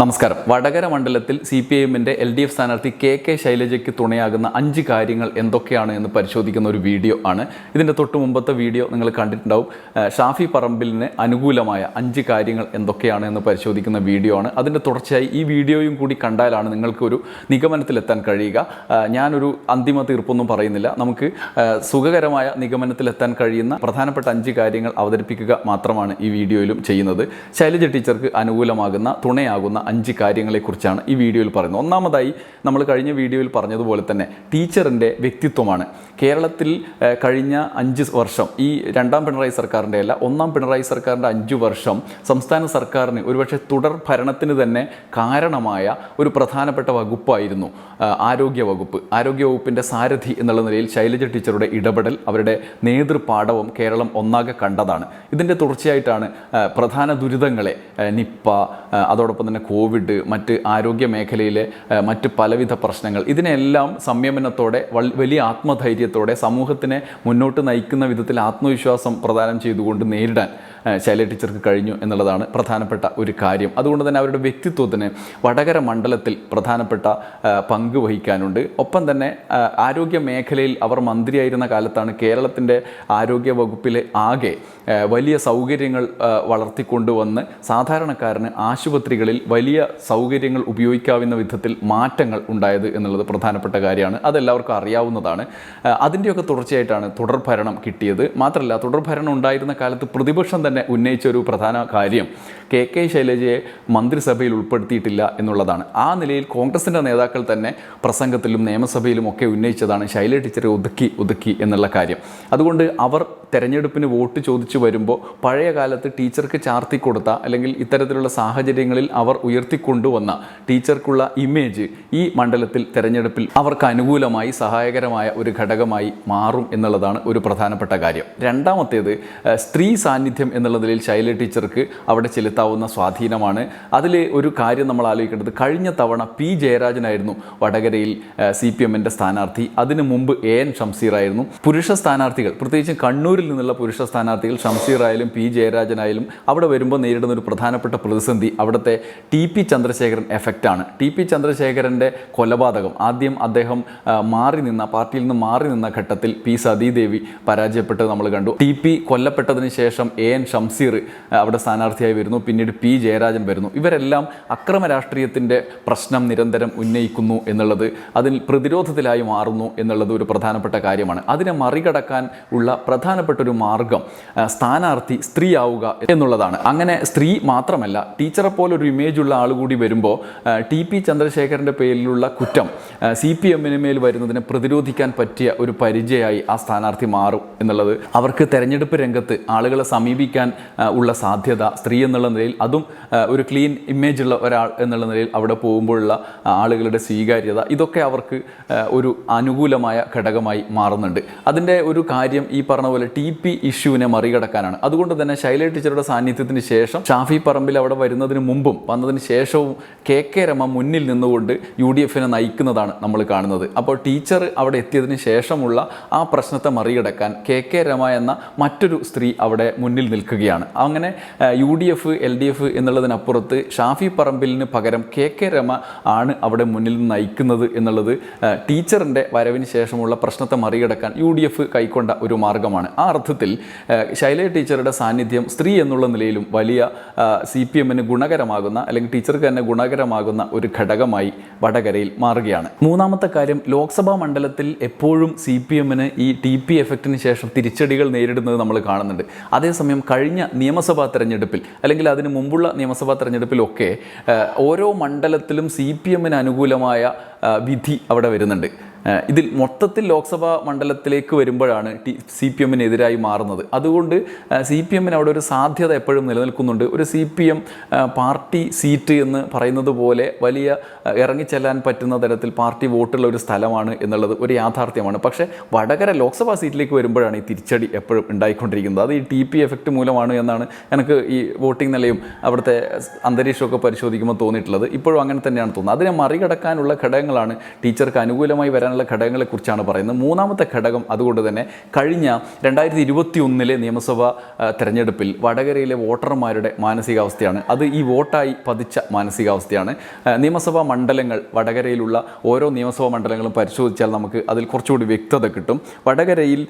നമസ്കാരം. വടകര മണ്ഡലത്തിൽ C P എമ്മിന്റെ എൽ ഡി എഫ് സ്ഥാനാർത്ഥി കെ കെ ശൈലജയ്ക്ക് തുണയാകുന്ന അഞ്ച് കാര്യങ്ങൾ എന്തൊക്കെയാണ് എന്ന് പരിശോധിക്കുന്ന ഒരു വീഡിയോ ആണ്. ഇതിന്റെ തൊട്ട് മുമ്പത്തെ വീഡിയോ നിങ്ങൾ കണ്ടിട്ടുണ്ടാവും. ഷാഫി പറമ്പിലിന് അനുകൂലമായ അഞ്ച് കാര്യങ്ങൾ എന്തൊക്കെയാണ് എന്ന് പരിശോധിക്കുന്ന വീഡിയോ ആണ്. അതിന്റെ തുടർച്ചയായി ഈ വീഡിയോയും കൂടി കണ്ടാലാണ് നിങ്ങൾക്ക് ഒരു നിഗമനത്തിലെത്താൻ കഴിയുക. ഞാനൊരു അന്തിമ തീർപ്പൊന്നും പറയുന്നില്ല. നമുക്ക് സുഖകരമായ നിഗമനത്തിലെത്താൻ കഴിയുന്ന പ്രധാനപ്പെട്ട അഞ്ച് കാര്യങ്ങൾ അവതരിപ്പിക്കുക മാത്രമാണ് ഈ വീഡിയോയിലും ചെയ്യുന്നത്. ശൈലജ ടീച്ചർക്ക് അനുകൂലമാകുന്ന തുണയാകുന്ന അഞ്ച് കാര്യങ്ങളെക്കുറിച്ചാണ് ഈ വീഡിയോയിൽ പറയുന്നത്. ഒന്നാമതായി നമ്മൾ കഴിഞ്ഞ വീഡിയോയിൽ പറഞ്ഞതുപോലെ തന്നെ ടീച്ചറിന്റെ വ്യക്തിത്വമാണ്. കേരളത്തിൽ കഴിഞ്ഞ അഞ്ച് വർഷം ഈ രണ്ടാം പിണറായി സർക്കാരിന്റെ അല്ല ഒന്നാം പിണറായി സർക്കാരിന്റെ അഞ്ച് വർഷം സംസ്ഥാന സർക്കാരിന് ഒരുപക്ഷെ തുടർ ഭരണത്തിന് തന്നെ കാരണമായ ഒരു പ്രധാനപ്പെട്ട വകുപ്പായിരുന്നു ആരോഗ്യ വകുപ്പ്. ആരോഗ്യ വകുപ്പിന്റെ സാരഥി എന്നുള്ള നിലയിൽ ശൈലജ ടീച്ചറുടെ ഇടപെടൽ അവരുടെ നേതൃപാഠവും കേരളം ഒന്നാകെ കണ്ടതാണ്. ഇതിന്റെ തുടർച്ചയായിട്ടാണ് പ്രധാന ദുരിതങ്ങളെ നിപ്പ അതോടൊപ്പം തന്നെ കോവിഡ് മറ്റ് ആരോഗ്യ മേഖലയിലെ മറ്റ് പലവിധ പ്രശ്നങ്ങൾ ഇതിനെല്ലാം സംയമനത്തോടെ വലിയ ആത്മധൈര്യത്തോടെ സമൂഹത്തിനെ മുന്നോട്ട് നയിക്കുന്ന വിധത്തിൽ ആത്മവിശ്വാസം പ്രദാനം ചെയ്തുകൊണ്ട് നേരിടാൻ ശൈല ടീച്ചർക്ക് കഴിഞ്ഞു എന്നുള്ളതാണ് പ്രധാനപ്പെട്ട ഒരു കാര്യം. അതുകൊണ്ട് തന്നെ അവരുടെ വ്യക്തിത്വത്തിന് വടകര മണ്ഡലത്തിൽ പ്രധാനപ്പെട്ട പങ്ക് വഹിക്കാനുണ്ട്. ഒപ്പം തന്നെ ആരോഗ്യ മേഖലയിൽ അവർ മന്ത്രിയായിരുന്ന കാലത്താണ് കേരളത്തിന്റെ ആരോഗ്യ വകുപ്പിലെ ആകെ വലിയ സൗകര്യങ്ങൾ വളർത്തിക്കൊണ്ടുവന്ന് സാധാരണക്കാരന് ആശുപത്രികളിൽ വലിയ സൗകര്യങ്ങൾ ഉപയോഗിക്കാവുന്ന വിധത്തിൽ മാറ്റങ്ങൾ ഉണ്ടായത് എന്നുള്ളത് പ്രധാനപ്പെട്ട കാര്യമാണ്. അതെല്ലാവർക്കും അറിയാവുന്നതാണ്. അതിന്റെയൊക്കെ തുടർച്ചയായിട്ടാണ് തുടർഭരണം കിട്ടിയത്. മാത്രമല്ല തുടർഭരണം ഉണ്ടായിരുന്ന കാലത്ത് പ്രതിപക്ഷം തന്നെ ഉന്നയിച്ച ഒരു പ്രധാന കാര്യം കെ കെ ശൈലജയെ മന്ത്രിസഭയിൽ ഉൾപ്പെടുത്തിയിട്ടില്ല എന്നുള്ളതാണ്. ആ നിലയിൽ കോൺഗ്രസിന്റെ നേതാക്കൾ തന്നെ പ്രസംഗത്തിലും നിയമസഭയിലും ഒക്കെ ഉന്നയിച്ചതാണ് ശൈല ടീച്ചറെ ഒതുക്കി ഒതുക്കി എന്നുള്ള കാര്യം. അതുകൊണ്ട് അവർ തെരഞ്ഞെടുപ്പിന് വോട്ട് ചോദിച്ചു വരുമ്പോൾ പഴയ കാലത്ത് ടീച്ചർക്ക് ചാർത്തി കൊടുത്ത അല്ലെങ്കിൽ ഇത്തരത്തിലുള്ള സാഹചര്യങ്ങളിൽ അവർ ഉയർത്തിക്കൊണ്ടുവന്ന ടീച്ചർക്കുള്ള ഇമേജ് ഈ മണ്ഡലത്തിൽ തെരഞ്ഞെടുപ്പിൽ അവർക്ക് അനുകൂലമായി സഹായകരമായ ഒരു ഘടകമായി മാറും എന്നുള്ളതാണ് ഒരു പ്രധാനപ്പെട്ട കാര്യം. രണ്ടാമത്തേത് സ്ത്രീ സാന്നിധ്യം എന്നുള്ളതിൽ ശൈല ടീച്ചർക്ക് അവിടെ ചെലുത്താവുന്ന സ്വാധീനമാണ്. അതിൽ ഒരു കാര്യം നമ്മൾ ആലോചിക്കേണ്ടത് കഴിഞ്ഞ തവണ പി ജയരാജനായിരുന്നു വടകരയിൽ സി പി എമ്മിന്റെ സ്ഥാനാർത്ഥി. അതിനു മുമ്പ് എ എൻ ഷംസീറായിരുന്നു പുരുഷ സ്ഥാനാർത്ഥികൾ പ്രത്യേകിച്ചും കണ്ണൂരിൽ നിന്നുള്ള പുരുഷ സ്ഥാനാർത്ഥികൾ ഷംസീറായാലും പി ജയരാജനായാലും അവിടെ വരുമ്പോൾ നേരിടുന്ന ഒരു പ്രധാനപ്പെട്ട പ്രതിസന്ധി അവിടുത്തെ ടി പി ചന്ദ്രശേഖരൻ എഫക്റ്റാണ് ടി പി ചന്ദ്രശേഖരന്റെ കൊലപാതകം. ആദ്യം അദ്ദേഹം മാറി നിന്ന പാർട്ടിയിൽ നിന്ന് മാറി നിന്ന ഘട്ടത്തിൽ പി സതീദേവി പരാജയപ്പെട്ടത് നമ്മൾ കണ്ടു. ടി പി കൊല്ലപ്പെട്ടതിന് ശേഷം എ എൻ ഷംസീർ അവിടെ സ്ഥാനാർത്ഥിയായി വരുന്നു. പിന്നീട് പി ജയരാജൻ വരുന്നു. ഇവരെല്ലാം അക്രമ രാഷ്ട്രീയത്തിന്റെ പ്രശ്നം നിരന്തരം ഉന്നയിക്കുന്നു എന്നുള്ളത് അതിൽ പ്രതിരോധത്തിലായി മാറുന്നു എന്നുള്ളത് ഒരു പ്രധാനപ്പെട്ട കാര്യമാണ്. അതിനെ മറികടക്കാൻ ഉള്ള പ്രധാനപ്പെട്ട ഒരു മാർഗം സ്ഥാനാർത്ഥി സ്ത്രീ ആവുക എന്നുള്ളതാണ്. അങ്ങനെ സ്ത്രീ മാത്രമല്ല ടീച്ചറെ പോലെ ഒരു ഇമേജ് ഉള്ള ആൾ കൂടി വരുമ്പോൾ ടി പി ചന്ദ്രശേഖരന്റെ പേരിലുള്ള കുറ്റം സി പി എമ്മിന് മേൽ വരുന്നതിനെ പ്രതിരോധിക്കാൻ പറ്റിയ ഒരു പരിചയമായി ആ സ്ഥാനാർത്ഥി മാറും എന്നുള്ളത് അവർക്ക് തെരഞ്ഞെടുപ്പ് രംഗത്ത് ആളുകളെ സമീപിക്കാൻ ഉള്ള സാധ്യത സ്ത്രീ എന്നുള്ള നിലയിൽ അതും ഒരു ക്ലീൻ ഇമേജ് ഉള്ള ഒരാൾ എന്നുള്ള നിലയിൽ അവിടെ പോകുമ്പോഴുള്ള ആളുകളുടെ സ്വീകാര്യത ഇതൊക്കെ അവർക്ക് ഒരു അനുകൂലമായ ഘടകമായി മാറുന്നുണ്ട്. അതിന്റെ ഒരു കാര്യം ഈ പറഞ്ഞ പോലെ ടി പി ഇഷ്യൂവിനെ മറികടക്കാനാണ്. അതുകൊണ്ട് തന്നെ ശൈല ടീച്ചറുടെ സാന്നിധ്യത്തിന് ശേഷം ഷാഫി പറമ്പിൽ അവിടെ വരുന്നതിന് മുമ്പും വന്നതിന് ശേഷവും കെ കെ രമ മുന്നിൽ നിന്നുകൊണ്ട് യു ഡി എഫിനെ നയിക്കുന്നതാണ് നമ്മൾ കാണുന്നത്. അപ്പോൾ ടീച്ചർ അവിടെ എത്തിയതിന് ശേഷമുള്ള ആ പ്രശ്നത്തെ മറികടക്കാൻ കെ കെ രമ എന്ന മറ്റൊരു സ്ത്രീ അവിടെ മുന്നിൽ നിൽക്കുകയാണ്. അങ്ങനെ U D F L D F എന്നുള്ളതിനപ്പുറത്ത് Shafi പറമ്പിലിന് പകരം കെ കെ രമ ആണ് അവിടെ മുന്നിൽ നിന്ന് നയിക്കുന്നത് എന്നുള്ളത് ടീച്ചറിന്റെ വരവിന് ശേഷമുള്ള പ്രശ്നത്തെ മറികടക്കാൻ യു ഡി എഫ് കൈക്കൊണ്ട ഒരു മാർഗമാണ്. ആ അർത്ഥത്തിൽ ശൈല ടീച്ചറുടെ സാന്നിധ്യം സ്ത്രീ എന്നുള്ള നിലയിലും വലിയ സി പി എമ്മിന് ഗുണകരമാകുന്ന അല്ലെങ്കിൽ ടീച്ചർക്ക് തന്നെ ഗുണകരമാകുന്ന ഒരു ഘടകമായി വടകരയിൽ മാറുകയാണ്. മൂന്നാമത്തെ കാര്യം ലോക്സഭാ മണ്ഡലത്തിൽ എപ്പോഴും സി പി എമ്മിന് ഈ ടി പി എഫക്റ്റിന് ശേഷം തിരിച്ചടികൾ നേരിടുന്നത് നമ്മൾ കാണുന്നുണ്ട്. അതേസമയം കഴിഞ്ഞ നിയമസഭാ തെരഞ്ഞെടുപ്പിൽ അല്ലെങ്കിൽ അതിന് മുമ്പുള്ള നിയമസഭാ തെരഞ്ഞെടുപ്പിലൊക്കെ ഓരോ മണ്ഡലത്തിലും സി പി എമ്മിന് അനുകൂലമായ വിധി അവിടെ വരുന്നുണ്ട്. ഇതിൽ മൊത്തത്തിൽ ലോക്സഭാ മണ്ഡലത്തിലേക്ക് വരുമ്പോഴാണ് ടി സി പി എമ്മിനെതിരായി മാറുന്നത്. അതുകൊണ്ട് സി പി എമ്മിന് അവിടെ ഒരു സാധ്യത എപ്പോഴും നിലനിൽക്കുന്നുണ്ട്. ഒരു C P M party seat എന്ന് പറയുന്നത് പോലെ വലിയ ഇറങ്ങിച്ചെല്ലാൻ പറ്റുന്ന തരത്തിൽ പാർട്ടി വോട്ടുള്ള ഒരു സ്ഥലമാണ് എന്നുള്ളത് ഒരു യാഥാർത്ഥ്യമാണ്. പക്ഷേ വടകര ലോക്സഭാ സീറ്റിലേക്ക് വരുമ്പോഴാണ് ഈ തിരിച്ചടി എപ്പോഴും ഉണ്ടായിക്കൊണ്ടിരിക്കുന്നത്. അത് ഈ ടി പി എഫക്റ്റ് മൂലമാണ് എന്നാണ് എനിക്ക് ഈ വോട്ടിംഗ് നിലയും അവിടുത്തെ അന്തരീക്ഷമൊക്കെ പരിശോധിക്കുമ്പോൾ തോന്നിയിട്ടുള്ളത്. ഇപ്പോഴും അങ്ങനെ തന്നെയാണ് തോന്നുന്നത്. അതിനെ മറികടക്കാനുള്ള ഘടകങ്ങളാണ് ടീച്ചർക്ക് അനുകൂലമായി വരാൻ വരാനുള്ള ഘടകങ്ങളെക്കുറിച്ചാണ് പറയുന്നത്. മൂന്നാമത്തെ ഘടകം അതുകൊണ്ട് തന്നെ കഴിഞ്ഞ രണ്ടായിരത്തി ഇരുപത്തി ഒന്നിലെ നിയമസഭാ തെരഞ്ഞെടുപ്പിൽ വടകരയിലെ വോട്ടർമാരുടെ മാനസികാവസ്ഥയാണ്. അത് ഈ വോട്ടായി പതിച്ച മാനസികാവസ്ഥയാണ്. നിയമസഭാ മണ്ഡലങ്ങൾ വടകരയിലുള്ള ഓരോ നിയമസഭാ മണ്ഡലങ്ങളും പരിശോധിച്ചാൽ നമുക്ക് അതിൽ കുറച്ചുകൂടി വ്യക്തത കിട്ടും. വടകരയിൽ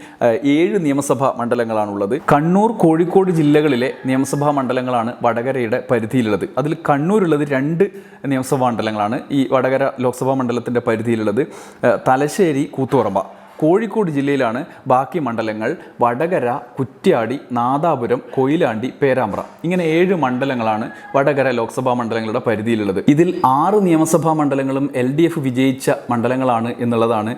ഏഴ് നിയമസഭാ മണ്ഡലങ്ങളാണുള്ളത്. കണ്ണൂർ കോഴിക്കോട് ജില്ലകളിലെ നിയമസഭാ മണ്ഡലങ്ങളാണ് വടകരയുടെ പരിധിയിലുള്ളത്. അതിൽ കണ്ണൂരുള്ളത് രണ്ട് നിയമസഭാ മണ്ഡലങ്ങളാണ് ഈ വടകര ലോക്സഭാ മണ്ഡലത്തിന്റെ പരിധിയിലുള്ളത്. തലശ്ശേരി കൂത്തുപറമ്പ. കോഴിക്കോട് ജില്ലയിലാണ് ബാക്കി മണ്ഡലങ്ങൾ വടകര കുറ്റ്യാടി നാദാപുരം കൊയിലാണ്ടി പേരാമ്പ്ര. ഇങ്ങനെ ഏഴ് മണ്ഡലങ്ങളാണ് വടകര ലോക്സഭാ മണ്ഡലങ്ങളുടെ പരിധിയിലുള്ളത്. ഇതിൽ ആറ് നിയമസഭാ മണ്ഡലങ്ങളും എൽ ഡി എഫ് വിജയിച്ച മണ്ഡലങ്ങളാണ് എന്നുള്ളതാണ്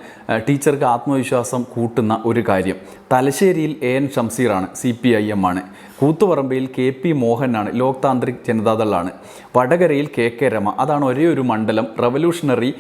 ടീച്ചർക്ക് ആത്മവിശ്വാസം കൂട്ടുന്ന ഒരു കാര്യം. തലശ്ശേരിയിൽ എ എൻ ഷംസീറാണ് സി പി ഐ എം ആണ്. കൂത്തുപറമ്പയിൽ കെ പി മോഹനാണ് ലോക് താന്ത്രിക് ജനതാദളാണ്. വടകരയിൽ കെ കെ രമ അതാണ് ഒരേ ഒരു മണ്ഡലം റവല്യൂഷണറി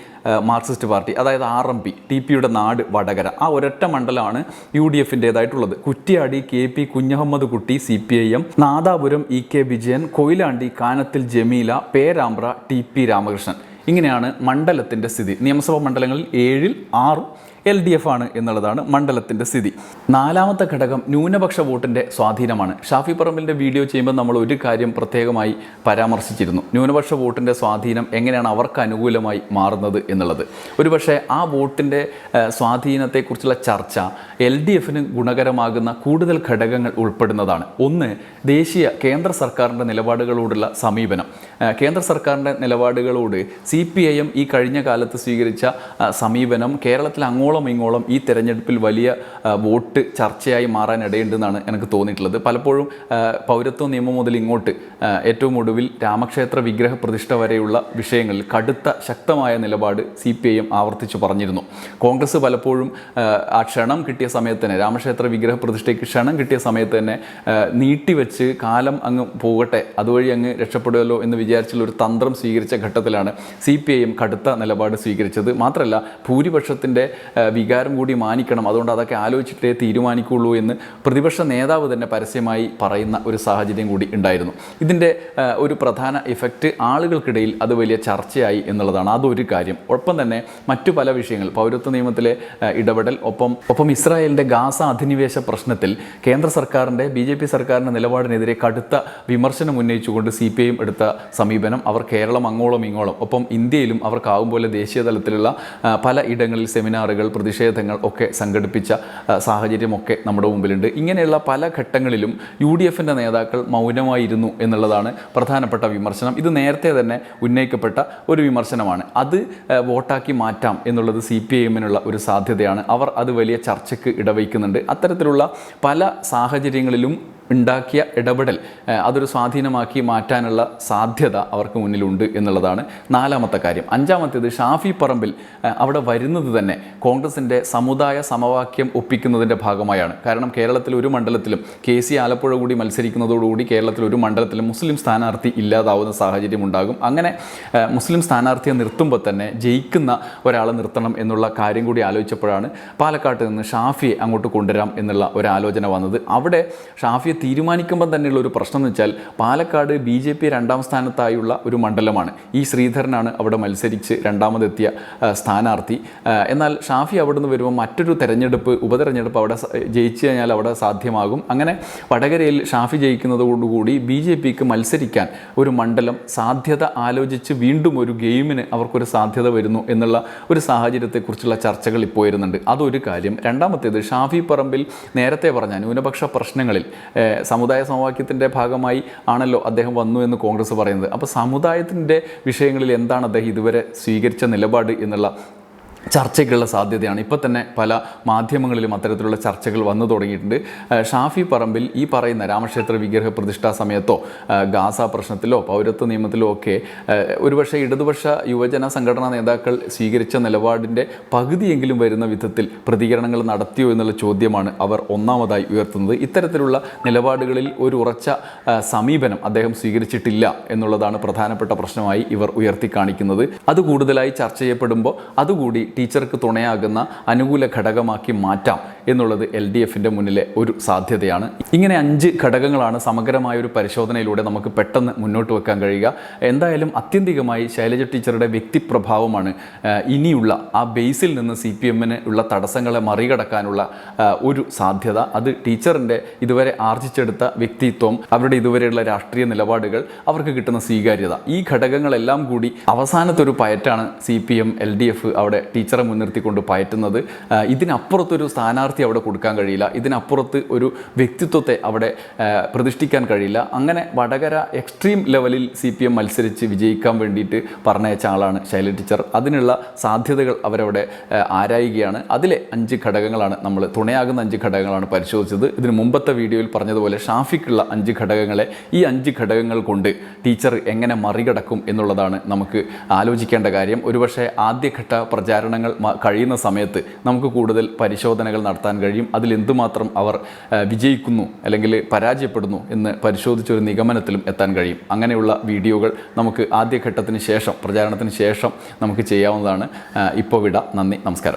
മാർക്സിസ്റ്റ് പാർട്ടി അതായത് ആർ എം പി ടി പിയുടെ നാട് വടകര. ആ ഒരൊറ്റ മണ്ഡലമാണ് U D എഫിന്റേതായിട്ടുള്ളത്. Kuttiady K P Kunhammed Kutty C P I M Nadapuram E K Vijayan Koyilandy Kanathil Jameela Perambra T P Ramakrishnan. ഇങ്ങനെയാണ് മണ്ഡലത്തിന്റെ സ്ഥിതി. നിയമസഭാ മണ്ഡലങ്ങളിൽ ഏഴിൽ ആറും എൽ ഡി എഫ് ആണ് എന്നുള്ളതാണ് മണ്ഡലത്തിന്റെ സ്ഥിതി. നാലാമത്തെ ഘടകം ന്യൂനപക്ഷ വോട്ടിന്റെ സ്വാധീനമാണ്. ഷാഫി പറമ്പിന്റെ വീഡിയോ ചെയ്യുമ്പോൾ നമ്മൾ ഒരു കാര്യം പ്രത്യേകമായി പരാമർശിച്ചിരുന്നു. ന്യൂനപക്ഷ വോട്ടിന്റെ സ്വാധീനം എങ്ങനെയാണ് അവർക്ക് അനുകൂലമായി മാറുന്നത് എന്നുള്ളത്. ഒരുപക്ഷെ ആ വോട്ടിന്റെ സ്വാധീനത്തെക്കുറിച്ചുള്ള ചർച്ച എൽ ഡി എഫിന് ഗുണകരമാകുന്ന കൂടുതൽ ഘടകങ്ങൾ ഉൾപ്പെടുന്നതാണ്. ഒന്ന് ദേശീയ കേന്ദ്ര സർക്കാരിന്റെ നിലപാടുകളോടുള്ള സമീപനം. കേന്ദ്ര സർക്കാരിന്റെ നിലപാടുകളോട് സി പി ഐ എം ഈ കഴിഞ്ഞ കാലത്ത് സ്വീകരിച്ച സമീപനം കേരളത്തിൽ അങ്ങോളം ഇങ്ങോളം ഈ തെരഞ്ഞെടുപ്പിൽ വലിയ വോട്ട് ചർച്ചയായി മാറാനിടയുണ്ടെന്നാണ് എനിക്ക് തോന്നിയിട്ടുള്ളത്. പലപ്പോഴും പൗരത്വ നിയമം മുതൽ ഇങ്ങോട്ട് ഏറ്റവും ഒടുവിൽ രാമക്ഷേത്ര വിഗ്രഹ പ്രതിഷ്ഠ വരെയുള്ള വിഷയങ്ങളിൽ കടുത്ത ശക്തമായ നിലപാട് സി പി ഐ എം ആവർത്തിച്ചു പറഞ്ഞിരുന്നു. കോൺഗ്രസ് പലപ്പോഴും ആ, ക്ഷണം കിട്ടിയ സമയത്ത് തന്നെ രാമക്ഷേത്ര വിഗ്രഹ പ്രതിഷ്ഠയ്ക്ക് ക്ഷണം കിട്ടിയ സമയത്ത് തന്നെ നീട്ടിവെച്ച് കാലം അങ്ങ് പോകട്ടെ അതുവഴി അങ്ങ് രക്ഷപ്പെടുമല്ലോ എന്ന് വിചാരിച്ചുള്ള ഒരു തന്ത്രം സ്വീകരിച്ച ഘട്ടത്തിലാണ് സി പി ഐ എം കടുത്ത നിലപാട് സ്വീകരിച്ചത്. മാത്രമല്ല ഭൂരിപക്ഷത്തിന്റെ വികാരം കൂടി മാനിക്കണം. അതുകൊണ്ട് അതൊക്കെ ആലോചിച്ചിട്ടേ തീരുമാനിക്കുള്ളൂ എന്ന് പ്രതിപക്ഷ നേതാവ് തന്നെ പരസ്യമായി പറയുന്ന ഒരു സാഹചര്യം കൂടി ഉണ്ടായിരുന്നു. ഇതിന്റെ ഒരു പ്രധാന ഇഫക്റ്റ് ആളുകൾക്കിടയിൽ അത് വലിയ ചർച്ചയായി എന്നുള്ളതാണ് അതൊരു കാര്യം. ഒപ്പം തന്നെ മറ്റു പല വിഷയങ്ങൾ പൗരത്വ നിയമത്തിലെ ഇടപെടൽ ഒപ്പം ഒപ്പം ഇസ്രായേലിന്റെ ഗാസ അധിനിവേശ പ്രശ്നത്തിൽ കേന്ദ്ര സർക്കാരിന്റെ ബി ജെ പി സർക്കാരിന്റെ നിലപാടിനെതിരെ കടുത്ത വിമർശനം ഉന്നയിച്ചുകൊണ്ട് സി പി ഐയും എടുത്ത സമീപനം അവർ കേരളം അങ്ങോളം ഇങ്ങോളം ഒപ്പം ഇന്ത്യയിലും അവർക്കാവും പോലെ ദേശീയ തലത്തിലുള്ള പല ഇടങ്ങളിൽ സെമിനാറുകൾ പ്രതിഷേധങ്ങൾ ഒക്കെ സംഘടിപ്പിച്ച സാഹചര്യമൊക്കെ നമ്മുടെ മുമ്പിലുണ്ട്. ഇങ്ങനെയുള്ള പല ഘട്ടങ്ങളിലും യു ഡി എഫിന്റെ നേതാക്കൾ മൗനമായിരുന്നു എന്നുള്ളതാണ് പ്രധാനപ്പെട്ട വിമർശനം. ഇത് നേരത്തെ തന്നെ ഉന്നയിക്കപ്പെട്ട ഒരു വിമർശനമാണ്. അത് വോട്ടാക്കി മാറ്റാം എന്നുള്ളത് സി പി എമ്മിനുള്ള ഒരു സാധ്യതയാണ്. അവർ അത് വലിയ ചർച്ചയ്ക്ക് ഇടവയ്ക്കുന്നുണ്ട്. അത്തരത്തിലുള്ള പല സാഹചര്യങ്ങളിലും ഉണ്ടാക്കിയ ഇടപെടൽ അതൊരു സ്വാധീനമാക്കി മാറ്റാനുള്ള സാധ്യത അവർക്ക് മുന്നിലുണ്ട് എന്നുള്ളതാണ് നാലാമത്തെ കാര്യം. അഞ്ചാമത്തേത് ഷാഫി പറമ്പിൽ അവിടെ വരുന്നത് തന്നെ കോൺഗ്രസിന്റെ സമുദായ സമവാക്യം ഒപ്പിക്കുന്നതിന്റെ ഭാഗമായാണ്. കാരണം കേരളത്തിൽ ഒരു മണ്ഡലത്തിലും കെ സി ആലപ്പുഴ കൂടി മത്സരിക്കുന്നതോടുകൂടി കേരളത്തിൽ ഒരു മണ്ഡലത്തിലും മുസ്ലിം സ്ഥാനാർത്ഥി ഇല്ലാതാവുന്ന സാഹചര്യം ഉണ്ടാകും. അങ്ങനെ മുസ്ലിം സ്ഥാനാർത്ഥിയെ നിർത്തുമ്പോൾ തന്നെ ജയിക്കുന്ന ഒരാളെ നിർത്തണം എന്നുള്ള കാര്യം കൂടി ആലോചിച്ചപ്പോഴാണ് പാലക്കാട്ട് നിന്ന് ഷാഫിയെ അങ്ങോട്ട് കൊണ്ടുവരാം എന്നുള്ള ഒരു ആലോചന വന്നത്. അവിടെ ഷാഫിയെ തീരുമാനിക്കുമ്പോൾ തന്നെയുള്ള ഒരു പ്രശ്നം എന്ന് വെച്ചാൽ പാലക്കാട് ബി ജെ പി രണ്ടാം സ്ഥാനത്തായുള്ള ഒരു മണ്ഡലമാണ്. ഈ ശ്രീധരനാണ് അവിടെ മത്സരിച്ച് രണ്ടാമതെത്തിയ സ്ഥാനാർത്ഥി. എന്നാൽ ഷാഫി അവിടെ നിന്ന് വരുമ്പോൾ മറ്റൊരു തെരഞ്ഞെടുപ്പ് ഉപതെരഞ്ഞെടുപ്പ് അവിടെ ജയിച്ചു കഴിഞ്ഞാൽ അവിടെ സാധ്യമാകും. അങ്ങനെ വടകരയിൽ ഷാഫി ജയിക്കുന്നതോടുകൂടി ബി ജെ പിക്ക് മത്സരിക്കാൻ ഒരു മണ്ഡലം സാധ്യത ആലോചിച്ച് വീണ്ടും ഒരു ഗെയിമിന് അവർക്കൊരു സാധ്യത വരുന്നു എന്നുള്ള ഒരു സാഹചര്യത്തെക്കുറിച്ചുള്ള ചർച്ചകൾ ഇപ്പോൾ വരുന്നുണ്ട്. അതൊരു കാര്യം. രണ്ടാമത്തേത് ഷാഫി പറമ്പിൽ നേരത്തെ പറഞ്ഞ ന്യൂനപക്ഷ പ്രശ്നങ്ങളിൽ സമുദായ സമവാക്യത്തിന്റെ ഭാഗമായി ആണല്ലോ അദ്ദേഹം വന്നു എന്ന് കോൺഗ്രസ് പറയുന്നത്. അപ്പോൾ സമുദായത്തിന്റെ വിഷയങ്ങളിൽ എന്താണ് അദ്ദേഹം ഇതുവരെ സ്വീകരിച്ച നിലപാട് എന്നുള്ള ചർച്ചയ്ക്കുള്ള സാധ്യതയാണ്. ഇപ്പോൾ തന്നെ പല മാധ്യമങ്ങളിലും അത്തരത്തിലുള്ള ചർച്ചകൾ വന്നു തുടങ്ങിയിട്ടുണ്ട്. ഷാഫി പറമ്പിൽ ഈ പറയുന്ന രാമക്ഷേത്ര വിഗ്രഹ പ്രതിഷ്ഠാ സമയത്തോ ഗാസ പ്രശ്നത്തിലോ പൗരത്വ നിയമത്തിലോ ഒക്കെ ഒരുപക്ഷെ ഇടതുപക്ഷ യുവജന സംഘടനാ നേതാക്കൾ സ്വീകരിച്ച നിലപാടിന്റെ പകുതിയെങ്കിലും വരുന്ന വിധത്തിൽ പ്രതികരണങ്ങൾ നടത്തിയോ എന്നുള്ള ചോദ്യമാണ് അവർ ഒന്നാമതായി ഉയർത്തുന്നത്. ഇത്തരത്തിലുള്ള നിലപാടുകളിൽ ഒരു ഉറച്ച സമീപനം അദ്ദേഹം സ്വീകരിച്ചിട്ടില്ല എന്നുള്ളതാണ് പ്രധാനപ്പെട്ട പ്രശ്നമായി ഇവർ ഉയർത്തി കാണിക്കുന്നത് അത് കൂടുതലായി ചർച്ച ചെയ്യപ്പെടുമ്പോൾ അതുകൂടി ടീച്ചർക്ക് തുണയാകുന്ന അനുകൂല ഘടകമാക്കി മാറ്റാം. എന്നുള്ളത് എൽ ഡി എഫിന്റെ മുന്നിലെ ഒരു സാധ്യതയാണ്. ഇങ്ങനെ അഞ്ച് ഘടകങ്ങളാണ് സമഗ്രമായ ഒരു പരിശോധനയിലൂടെ നമുക്ക് പെട്ടെന്ന് മുന്നോട്ട് വെക്കാൻ കഴിയുക. എന്തായാലും അത്യന്തികമായി ശൈലജ ടീച്ചറുടെ വ്യക്തിപ്രഭാവമാണ് പ്രഭാവമാണ് ഇനിയുള്ള ആ ബേസിൽ നിന്ന് സി പി എമ്മിന് ഉള്ള തടസ്സങ്ങളെ മറികടക്കാനുള്ള ഒരു സാധ്യത. അത് ടീച്ചറിന്റെ ഇതുവരെ ആർജിച്ചെടുത്ത വ്യക്തിത്വം അവരുടെ ഇതുവരെയുള്ള രാഷ്ട്രീയ നിലപാടുകൾ അവർക്ക് കിട്ടുന്ന സ്വീകാര്യത. ഈ ഘടകങ്ങളെല്ലാം കൂടി അവസാനത്തെ ഒരു പയറ്റാണ് C P M L D F അവിടെ ടീച്ചറെ മുൻനിർത്തിക്കൊണ്ട് പയറ്റുന്നത്. ഇതിനപ്പുറത്തൊരു സ്ഥാനാർത്ഥി അവിടെ കൊടുക്കാൻ കഴിയില്ല. ഇതിനപ്പുറത്ത് ഒരു വ്യക്തിത്വത്തെ അവിടെ പ്രതിഷ്ഠിക്കാൻ കഴിയില്ല. അങ്ങനെ വടകര എക്സ്ട്രീം ലെവലിൽ സി പി എം മത്സരിച്ച് വിജയിക്കാൻ വേണ്ടിയിട്ട് പറഞ്ഞയച്ച ആളാണ് ശൈല ടീച്ചർ. അതിനുള്ള സാധ്യതകൾ അവരവിടെ ആരായുകയാണ്. അതിലെ അഞ്ച് ഘടകങ്ങളാണ് നമ്മൾ തുണയാകുന്ന അഞ്ച് ഘടകങ്ങളാണ് പരിശോധിച്ചത്. ഇതിന് മുമ്പത്തെ വീഡിയോയിൽ പറഞ്ഞതുപോലെ ഷാഫിക്കുള്ള അഞ്ച് ഘടകങ്ങളെ ഈ അഞ്ച് ഘടകങ്ങൾ കൊണ്ട് ടീച്ചർ എങ്ങനെ മറികടക്കും എന്നുള്ളതാണ് നമുക്ക് ആലോചിക്കേണ്ട കാര്യം. ഒരുപക്ഷെ ആദ്യഘട്ട പ്രചാരണങ്ങൾ കഴിയുന്ന സമയത്ത് നമുക്ക് കൂടുതൽ പരിശോധനകൾ നടത്താൻ കഴിയും. അതിൽ എന്തുമാത്രം അവർ വിജയിക്കുന്നു അല്ലെങ്കിൽ പരാജയപ്പെടുന്നു എന്ന് പരിശോധിച്ചൊരു നിഗമനത്തിലും എത്താൻ കഴിയും. അങ്ങനെയുള്ള വീഡിയോകൾ നമുക്ക് ആദ്യഘട്ടത്തിന് ശേഷം പ്രചാരണത്തിന് ശേഷം നമുക്ക് ചെയ്യാവുന്നതാണ്. ഇപ്പോൾ വിട. നന്ദി. നമസ്കാരം.